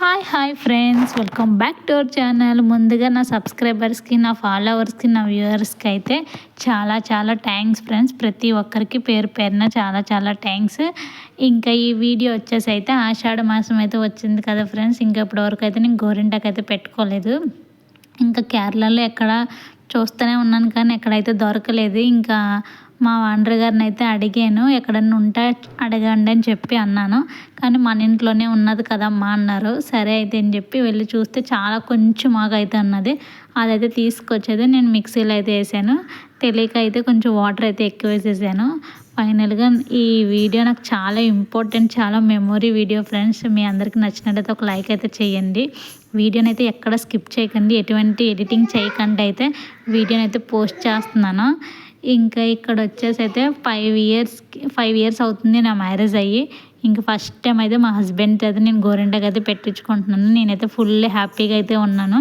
Hi hi friends welcome back to our channel ముందుగా నా సబ్స్క్రైబర్స్కి నా ఫాలోవర్స్కి నా వ్యూవర్స్కి అయితే చాలా చాలా థ్యాంక్స్ ఫ్రెండ్స్ ప్రతి ఒక్కరికి పేరు పేరున చాలా చాలా థ్యాంక్స్ ఇంకా ఈ వీడియో వచ్చేసి అయితే ఆషాఢ మాసం అయితే వచ్చింది కదా ఫ్రెండ్స్ ఇంకా ఇప్పటివరకు అయితే నేను గోరింటాకు అయితే పెట్టుకోలేదు. ఇంకా కేరళలో ఎక్కడ చూస్తూనే ఉన్నాను కానీ ఎక్కడైతే దొరకలేదు. ఇంకా మా వాండర్ గారిని అయితే అడిగాను ఎక్కడన్నా ఉంటే అడగండి అని చెప్పి అన్నాను. కానీ మన ఇంట్లోనే ఉన్నది కదమ్మా అన్నారు. సరే అయితే అని చెప్పి వెళ్ళి చూస్తే చాలా కొంచెం అయితే ఉన్నది అదైతే తీసుకొచ్చేది నేను మిక్సీలో అయితే వేసాను. తెలియక అయితే కొంచెం వాటర్ అయితే ఎక్కువ వేసేసాను. ఫైనల్గా ఈ వీడియో నాకు చాలా ఇంపార్టెంట్ చాలా మెమొరీ వీడియో ఫ్రెండ్స్. మీ అందరికి నచ్చినట్లయితే ఒక లైక్ అయితే చేయండి. వీడియోని అయితే ఎక్కడ స్కిప్ చేయకండి. ఎటువంటి ఎడిటింగ్ చేయకుండా అయితే వీడియోని అయితే పోస్ట్ చేస్తున్నాను. ఇంకా ఇక్కడ వచ్చేసి అయితే ఫైవ్ ఇయర్స్కి ఫైవ్ ఇయర్స్ అవుతుంది నా మ్యారేజ్ అయ్యి. ఇంకా ఫస్ట్ టైం అయితే మా హస్బెండ్ అయితే నేను గోరింటకి అయితే పెట్టించుకుంటున్నాను. నేనైతే ఫుల్ హ్యాపీగా అయితే ఉన్నాను.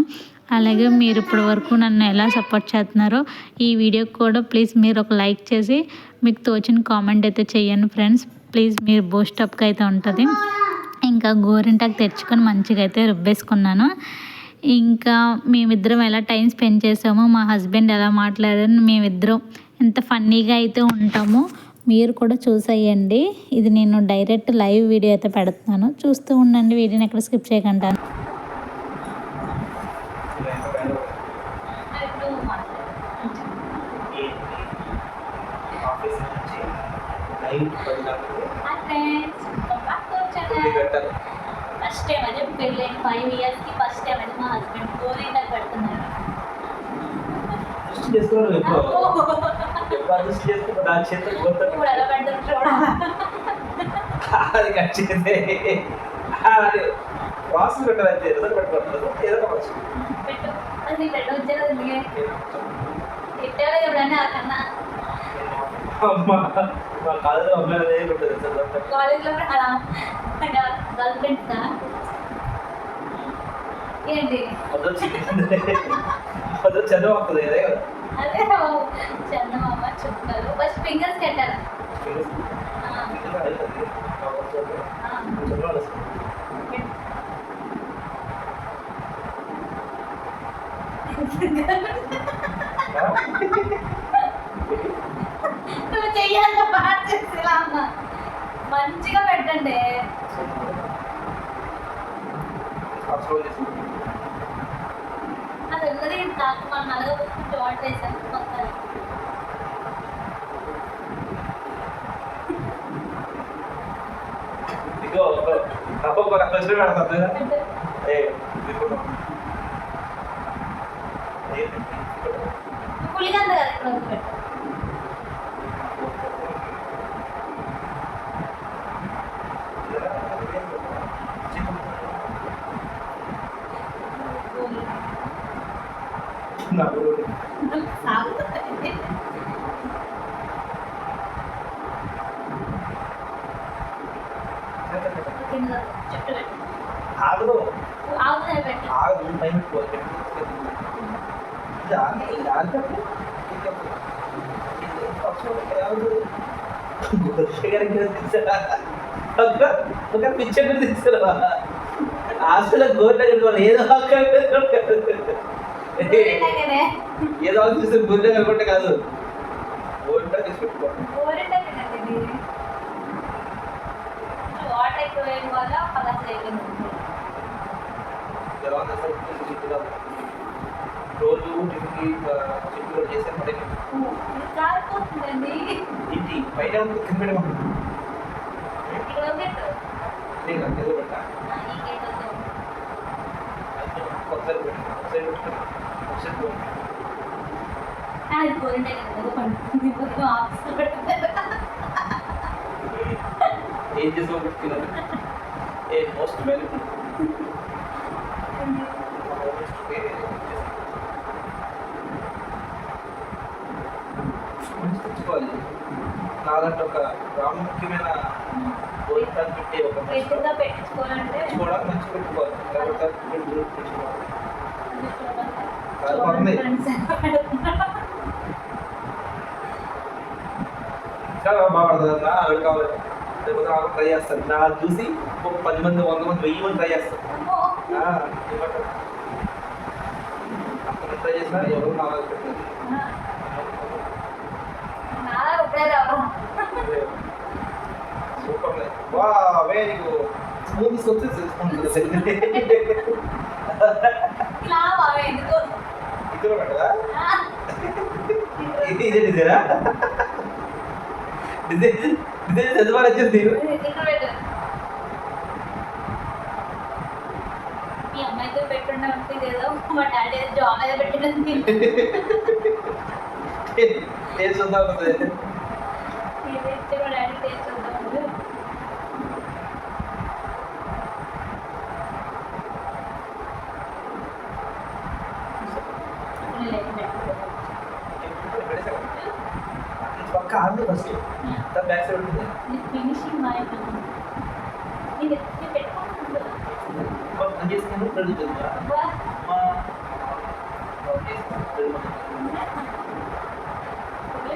అలాగే మీరు ఇప్పటి వరకు నన్ను ఎలా సపోర్ట్ చేస్తున్నారో ఈ వీడియోకి కూడా ప్లీజ్ మీరు ఒక లైక్ చేసి మీకు తోచిన కామెంట్ అయితే చేయండి ఫ్రెండ్స్ ప్లీజ్ మీరు బూస్టప్గా అయితే ఉంటుంది. ఇంకా గోరింటాకు తెచ్చుకొని మంచిగా అయితే రుబ్బేసుకున్నాను. ఇంకా మేమిద్దరం ఎలా టైం స్పెండ్ చేసామో మా హస్బెండ్ ఎలా మాట్లాడారని మేమిద్దరం ఎంత ఫన్నీగా అయితే ఉంటామో మీరు కూడా చూసేయండి. ఇది నేను డైరెక్ట్ లైవ్ వీడియో అయితే పెడుతున్నాను. చూస్తూ ఉండండి వీడియోని ఎక్కడ స్కిప్ చేయకుండా. ఫస్ట్ టైం అదే పెళ్ళి ఫైవ్ ఇయర్స్కి ఫస్ట్ టైం అదే మా హస్బెండ్ గోరింటాకు పెడుతున్నారు దృష్టి చేసుకుంటా దాని చేతులు చూడండి అది కట్ చేస్తే. అది ప్రాసెస్ పెట్టాలి అంతే ఏదో ఒక ప్రాసెస్. పెట్టు. అది పెట్టు వచ్చేది అందుకే తిట్టాడు ఎప్పుడన్నా ఆ కన్నా? అమ్మా మా కాలేజీలో అమ్మాయి ఏది ఉంటుంది కాలేజ్లో గర్ల్ ఫ్రెండ్స్ ఏంటి? చదువు అదే చందమామ. చుక్కలు ఫస్ట్ ఫింగర్స్ కట్టారు నువ్వు చెయ్యాలి బాగా చేసేలా అన్న. మంచిగా పెట్టండి. అది నాకు మన నలుగు జాయింట్ తప్ప ఒక ప్రశ్న పెడతాను కదా ఏ ఇప్పుడు పులిగంద కదా ఇక్కడ ఒకటి ఆగదు. ఆగదు టైం ఒక పిక్చర్ తీసుకురా అసలు గోర్ల ఏదో ఏదో చూస్తే గొర్రె కనుకుంటే కాదు. గోర్ల పెట్టుకోవాలి గోరింటాకనండి ఇది వాటర్ ఎక్కువ వేయడం వల్ల పలాస అయిపోయింది ఎలా ఉంది అసలు చిక్కుగా రోజు టిఫిన్కి చిక్కులు చేసాను మరి ఇది కారిపోతుందండి ఇంటి బయట ఉంటే తినడం ఇక్కడ పెట్టు నేను అంతే పెట్టా ఈ కేక్ వద్దు ఒకసారి పెట్టా ఒకసారి పెట్టా ఒకసారి పెట్టా అది గోరింటాక పండుతుంది పొద్దున ఆఫీస్లో పెట్టుకుంటారు ఏం చేసుకో పెట్టుకున్నాను ఏ మోస్ట్ వాల్యుబుల్ తెచ్చుకోవాలి నాదంటే ఒక ప్రాముఖ్యమైన గోరికాలు పెట్టి ఒక కూడా మంచి పెట్టుకోవాలి. చాలా బాగా పడుతుంది అన్న అవి కావాలి. లేకపోతే ట్రై చేస్తారు. నా చూసి ఒక పది మంది వంద మంది వెయ్యి మంది ట్రై చేస్తారు. ట్రై చేసినా ఎవరు నా పెట్టలేదు. సూపర్ వా వెరీ గుడ్ తీసుకొచ్చి స్పూన్ ఇద్దరు పెట్టదా ఇది ఇదే డిజైనా డిజైన్ డిజైన్ చదివాలి వచ్చేది మీ అమ్మాయితో పెట్టుండే ఉంటుంది ఏదో మా డాడీ జాబ్ ఏదో పెట్టింది టేస్ట్ ఉందా ఉంటుంది ఏదైతే మా డాడీ టేస్ట్ చూద్దాం పక్క ఆంధ్ర ఫస్ట్ దాని బ్యాక్ సైడ్ ఉంటుంది ఫినిషింగ్ బాగా నేను ఎత్తి పెట్టుకుంటున్నాను పని చేసుకుని పెరుగుతుంది అబ్బా మా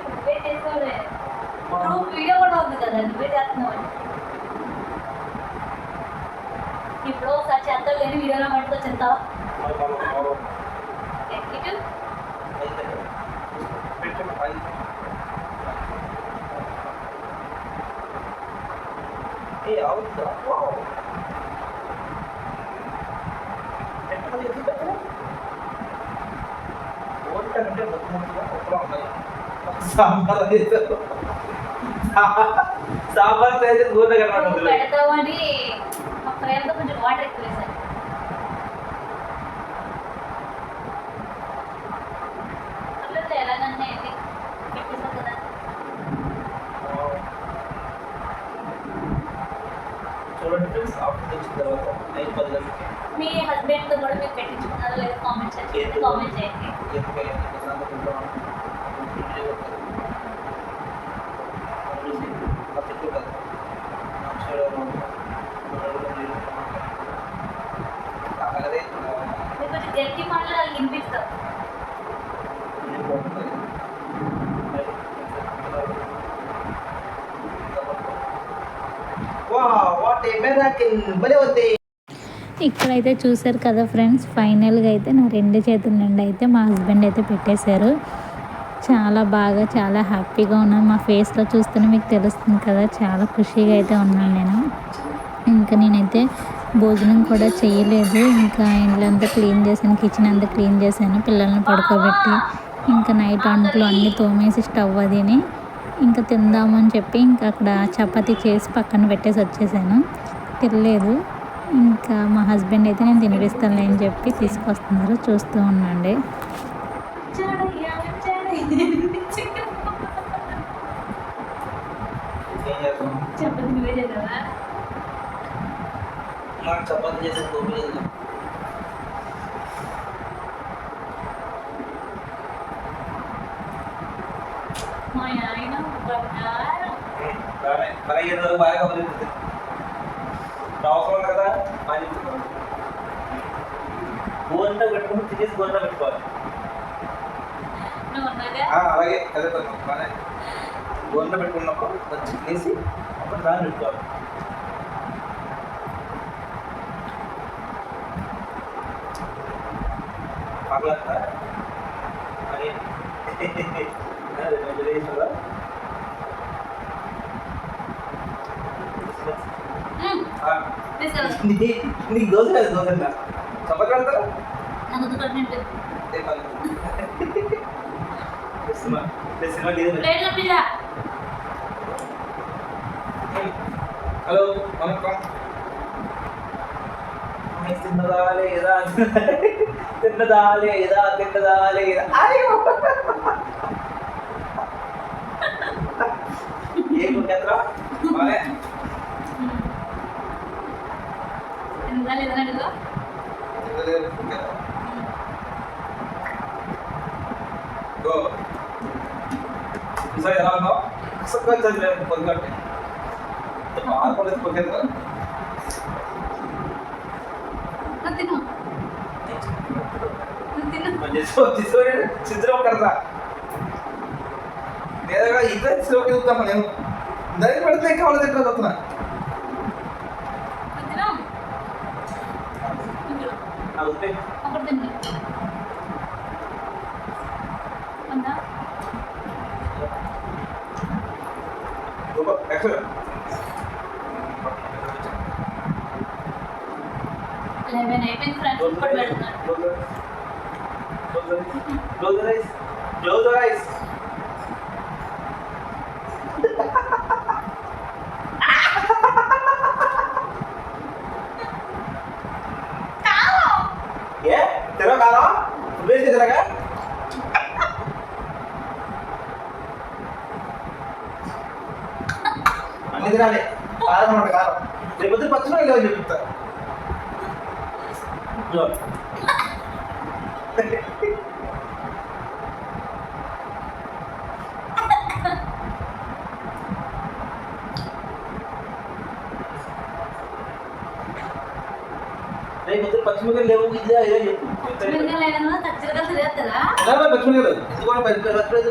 నువ్వే చేసావులే నువ్వు వీడియో కూడా ఉంది కదా నువ్వే చేస్తున్నావు అని. ఇప్పుడు ఒకసారి చేస్తావు కానీ వీడియోలో మటుకు చెప్తావా ఇటు ఏ అవుతుందా వావ్ ఎక్కడ ఎత్తి పెట్టరా ఓటంటే మొత్తం మొత్తం ఒకలా ఉన్నాయి సాంబార్ చేస్తారు సాంబార్ గోడ నువ్వు కనబడుతుంది పెడతావని మా ఫ్రెండ్తో కొంచెం వాటర్ ఎక్కువ వేసాను. ఎలాగన్నా చూడండి ఫ్రెండ్స్ తర్వాత పది గంటలకి మీ హస్బెండ్తో కూడా మీరు పెట్టించుకున్నారో లేదో కామెంట్ చేయండి. కామెంట్ చేయండి ఎందుకంటే ప్రశాంతంగా ఉంటాం ఇంటికి పోతాం. చూసి ఆ చెట్టు కదా నా సైడ్ అదే గట్టి మాటలు వాళ్ళకి ఉంది. ఇక్కడైతే చూసారు కదా ఫ్రెండ్స్ ఫైనల్గా అయితే నా రెండు చేతుల నుండి అయితే మా హస్బెండ్ అయితే పెట్టేశారు. చాలా బాగా చాలా హ్యాపీగా ఉన్నాను. మా ఫేస్లో చూస్తేనే మీకు తెలుస్తుంది కదా చాలా ఖుషిగా అయితే ఉన్నాను నేను. ఇంకా నేనైతే భోజనం కూడా చేయలేదు. ఇంకా ఇంట్లో అంతా క్లీన్ చేశాను కిచెన్ అంతా క్లీన్ చేశాను పిల్లల్ని పడుకోబెట్టి ఇంకా నైట్ అంట్లు అన్నీ తోమేసి స్టవ్ అదిని ఇంకా తిందామని చెప్పి ఇంకా అక్కడ చపాతీ చేసి పక్కన పెట్టేసి వచ్చేసాను. తినలేదు. ఇంకా మా హస్బెండ్ అయితే నేను తినిపిస్తానులే అని చెప్పి తీసుకొస్తున్నారు. చూస్తూ ఉండండి. ఏం చేస్తాం చపాతీ నువ్వే చేసావా నాకు చపాతీ చేసే గోపి లేదు మా ఆయన బంగారం బాగానే మన ఏదో బాగా కబురుతుంది అవసరం కదా అని గోంట పెట్టుకుని తినేసి గోంట పెట్టుకోవాలి నువ్వు ఉన్నాగా ఆ, అలాగే అదే పని బాగానే గోంట పెట్టుకున్నప్పుడు కొంచెం తినేసి అప్పుడు దాన్ని పెట్టుకోవాలి పర్లేదా మరి రేసులా నీ- నీకు దోశ లేదు దోశ కట్టినట్టు సినిమా సినిమా హలో వణకం తిన్నదా లేదా? తిన్నదా లేదా తిన్నదా లేదా అయ్యో ఏం కుట్టేద్రా బాగా తిన్నదా లేదా అడుగు గో చిత్రం కడతా. లేదా ఇద్దరు శ్లోకి చూద్దాం నేను అందరికి పెడితే తింటారు సూపర్ ఎక్సలెంట్ లెవెన్ అయిపోయింది ఫ్రెండ్స్ ఇంకోటి పెడుతున్నాను Close the eyes. Close the eyes. ఏ తెరవ కాలం నువ్వేసి తిరగా అన్ని తినాలి కారం అన్నమాట కారం లేకపోతే పచ్చడి లేవని చెప్తా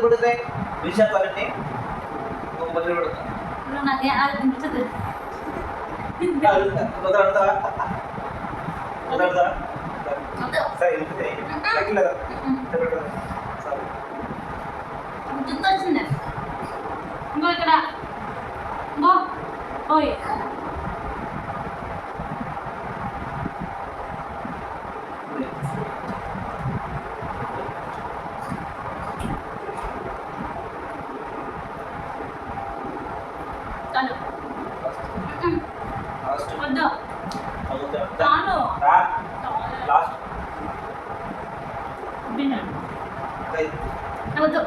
పడితే విషయాలన్నీ ఒక పచ్చిమిరపకాయ పెడతా ఇప్పుడు నాకు అది తినిపించదు కుదరడతా కుదరదా వద్దు. సరే ఇంటికి తగ్గిలేదా సరే జుట్టు వచ్చింది ఇంకో ఇక్కడ ఇంకో ఓయ్ べない。はい。あ、ど。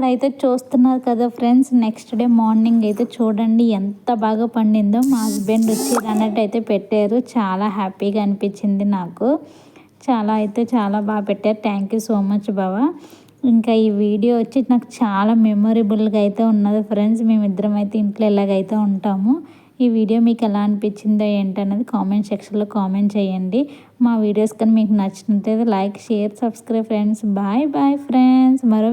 ఇక్కడైతే చూస్తున్నారు కదా ఫ్రెండ్స్ నెక్స్ట్ డే మార్నింగ్ అయితే చూడండి ఎంత బాగా పండిందో. మా హస్బెండ్ వచ్చి అన్నట్టు అయితే పెట్టారు. చాలా హ్యాపీగా అనిపించింది నాకు. చాలా అయితే చాలా బాగా పెట్టారు. థ్యాంక్ యూ సో మచ్ బావా. ఇంకా ఈ వీడియో వచ్చి నాకు చాలా మెమొరబుల్గా అయితే ఉన్నది ఫ్రెండ్స్. మేమిద్దరం అయితే ఇంట్లో ఎలాగైతే ఉంటాము ఈ వీడియో మీకు ఎలా అనిపించిందో ఏంటనేది కామెంట్ సెక్షన్లో కామెంట్ చేయండి. మా వీడియోస్ కానీ మీకు నచ్చినట్లయితే like share subscribe friends. Bye bye friends. మరో